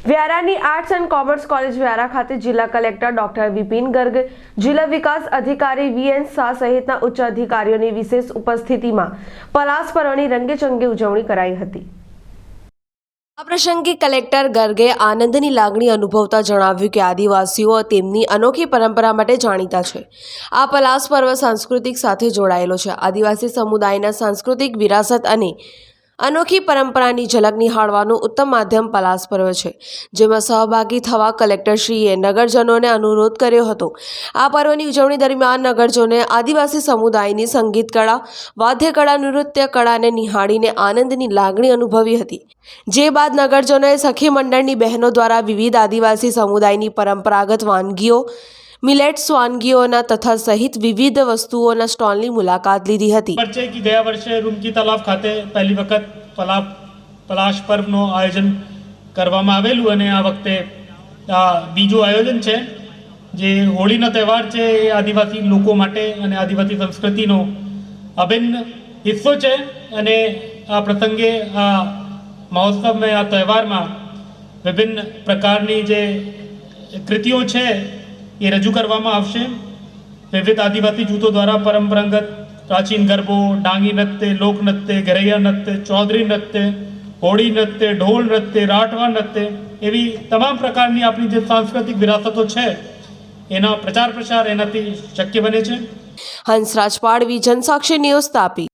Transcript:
શહેરની arts and commerce college Vyara ખાતે જિલ્લા કલેક્ટર ડોક્ટર વિપિન ગર્ગ, જિલ્લા વિકાસ અધિકારી વીએન શાહ સહિતના ઉચ્ચ અધિકારીઓની વિશેષ ઉપસ્થિતિમાં પલાસ પર્વની રંગેચંગે ઉજવણી કરાઈ હતી. આ પ્રસંગે કલેક્ટર ગર્ગે આનંદની લાગણી અનુભવતા જણાવ્યું કે આદિવાસીઓ તેમની અનોખી પરંપરા માટે જાણીતા છે. આ પલાસ પર્વ સાંસ્કૃતિક સાથે જોડાયેલો છે. આદિવાસી સમુદાયના સાંસ્કૃતિક વિરાસત અને અનોખી પરંપરાની ઝલક નિહાળવાનું ઉત્તમ માધ્યમ પલાસ પર્વ છે. જેમાં સહભાગી થવા કલેક્ટરશ્રીએ નગરજનોને અનુરોધ કર્યો હતો. આ પર્વની ઉજવણી દરમિયાન નગરજનોએ આદિવાસી સમુદાયની સંગીત કળા વાદ્યકળા નૃત્ય કળાને નિહાળીને આનંદની લાગણી અનુભવી હતી. જે બાદ નગરજનોએ સખી મંડળની બહેનો દ્વારા વિવિધ આદિવાસી સમુદાયની પરંપરાગત વાનગીઓ મિલેટ્સ વાનગીઓના તથા સહિત વિવિધ વસ્તુઓના સ્ટોલની મુલાકાત લીધી હતી. છે કે ગયા વર્ષે રૂમકી તલાવ ખાતે પહેલી વખત પલા પલાશ પર્વનું આયોજન કરવામાં આવેલું અને આ વખતે બીજું આયોજન છે, જે હોળીનો તહેવાર છે, એ આદિવાસી લોકો માટે અને આદિવાસી સંસ્કૃતિનો અભિન્ન હિસ્સો છે અને આ પ્રસંગે આ મહોત્સવમાં આ તહેવારમાં વિભિન્ન પ્રકારની જે કૃતિઓ છે એ રજૂ કરવામાં આવશે. વિવિધ આદિવાસી જૂથો દ્વારા પરંપરાગત પ્રાચીન ગરબો, ડાંગી નૃત્ય લોકનૃત્ય ઘરૈયા નૃત્ય, ચૌધરી નૃત્ય, હોળી નૃત્ય, ઢોલ નૃત્ય, રાઠવા નૃત્ય એવી તમામ પ્રકારની આપણી જે સાંસ્કૃતિક વિરાસતો છે, એના પ્રચાર પ્રસાર એનાથી શક્ય બને છે. હંસરાજ પાડવી જનસાક્ષી ન્યૂઝ તાપી.